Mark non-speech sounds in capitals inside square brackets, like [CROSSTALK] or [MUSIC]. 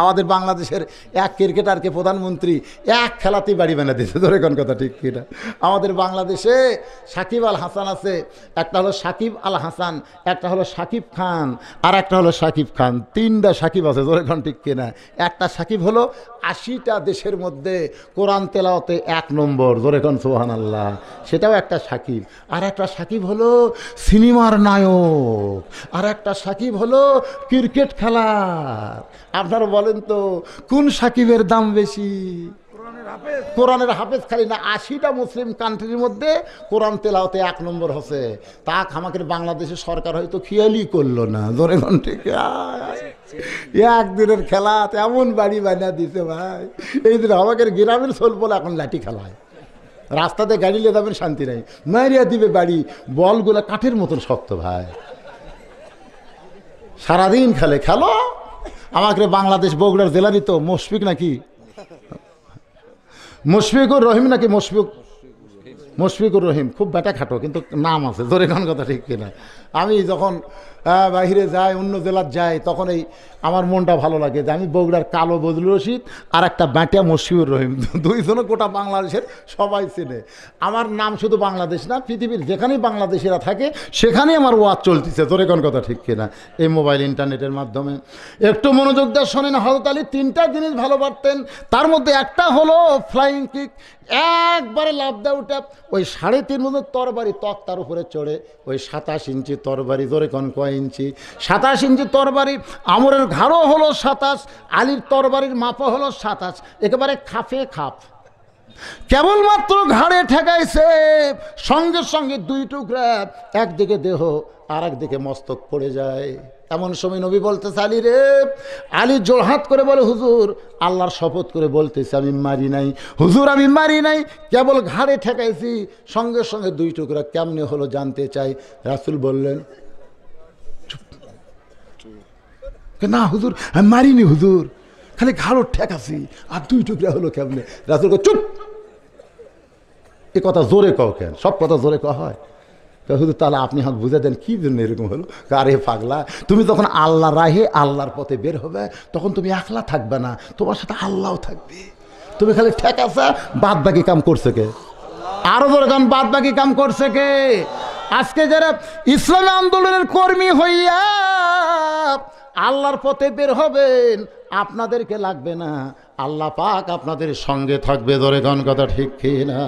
আমাদের বাংলাদেশের এক ক্রিকেটারকে প্রধানমন্ত্রী এক খেলাতেই বাড়ি বানা দিয়েছে। ধরে কোন কথা, ঠিক কিনা আমাদের বাংলাদেশে সাকিব আল হাসান আছে, একটা হলো সাকিব আল হাসান, একটা হলো সাকিব খান, আর একটা হলো সাকিব খান। তিনটা সাকিব আছে, ধরে কোন ঠিক কিনা? একটা সাকিব হলো আশিটা দেশের মধ্যে কোরআন তেলাওতে এক নম্বর, ধরে কোন সোহান আল্লাহ সেটাও একটা সাকিব। আর একটা সাকিব হলো সিনেমার নায়ক। আর একটা সাকিব হলো ক্রিকেট খেলার। আপনারা বলেন তো কোন সাকিবের দাম বেশি? কোরআনের হাফেজ। খালি না আশিটা মুসলিম কান্ট্রির মধ্যে কোরআন তেলাওতে এক নম্বর হচ্ছে তা আমাদের বাংলাদেশের সরকার হয়তো খেয়ালই করল না জোরে ঘন্টে একদিনের খেলা এমন বাড়ি বানিয়ে দিছে ভাই। এই দিন আমাদের গ্রামের সোল বলে এখন লাঠি খেলায়। রাস্তাতে গাড়ি নিয়ে যাবেন শান্তি নাই। মারিয়া দিবে বাড়ি বলগুলো কাঠের মতন শক্ত ভাই। সারাদিন খেলে খেলো। আমাকে বাংলাদেশ বগুড়ার জেলারই তো মুশফিক নাকি? মুশফিকুর রহিম নাকি মুশফিক? মুশফিকুর রহিম, খুব বেটা খাটো, কিন্তু নাম আছে, জোরে কোন কথা ঠিক কিনা। আমি যখন আহ, বাইরে যাই অন্য জেলার যায় তখন এই আমার মনটা ভালো লাগে যে আমি বগুড়ার কালো বদলুর রশিদ আর একটা ব্যাটিয়া মুশফিকুর রহিম। [LAUGHS] দুইজনে গোটা বাংলাদেশের সবাই চেনে। আমার নাম শুধু বাংলাদেশ না পৃথিবীর যেখানেই বাংলাদেশিরা থাকে সেখানেই আমার ওয়াজ চলতেছে। তোরে কোন কথা ঠিক কিনা? এই মোবাইল ইন্টারনেটের মাধ্যমে। একটু মনোযোগ দিয়ে শোনেন হজরত আলী তিনটা জিনিস ভালো পারতেন। তার মধ্যে একটা হলো ফ্লাইং কিক একবারে লাভ দেয় উঠে ওই সাড়ে তিন মতো তরবারি তক্তার উপরে চড়ে ওই সাতাশ ইঞ্চি তরবারি ধরে কোন কয় ইঞ্চি। সাতাশ ইঞ্চি তরবারি, আমরের ঘাড়ও হলো সাতাশ, আলীর তরবারির মাপও হলো সাতাশ, একেবারে খাফে খাপ কেবলমাত্র ঘাড়ে ঠেকাইছে, সঙ্গে সঙ্গে দুই টুকরা, একদিকে দেহ আর একদিকে মস্তক পড়ে যায়। এমন সময় নবী বলতেছে, আলী রে, আলী জোড়হাত করে বলে, হুজুর, আল্লাহর শপথ করে বলতেছে, আমি মারি নাই। হুজুর, আমি মারি নাই। কেবল ঘাড়ে ঠেকাইছি, সঙ্গে সঙ্গে দুই টুকরা কেমনে হলো জানতে চাই? রাসুল বললেন চুপ। না, হুজুর, আমি মারিনি, হুজুর। খালি ঘাড়ও ঠেকাছি আর দুই টুকরা হলো কেমনে? রাসুল চুপ! এ কথা জোরে কও কেন? সব কথা জোরে কওয়া হয়। হুজুর, তাহলে আপনি হাত বুঝে দেন, কি জন্য এরকম হলো? আরে পাগলা, তুমি তখন আল্লাহ রাহে আল্লাহর পথে বের হবে, তখন তুমি একলা থাকবে না, তোমার সাথে আল্লাহও থাকবে। তুমি খালি ঠেকাছা বাদ বাকি কাম করছে কে? আরও দরকার বাদ বাকি কাম করছে কে? আজকে যারা ইসলামী আন্দোলনের কর্মী হইয়া আল্লাহর পথে বের হবেন, আপনাদেরকে লাগবে না। আল্লাহ পাক আপনাদের সঙ্গে থাকবে, ধরে গান কথা ঠিক কি না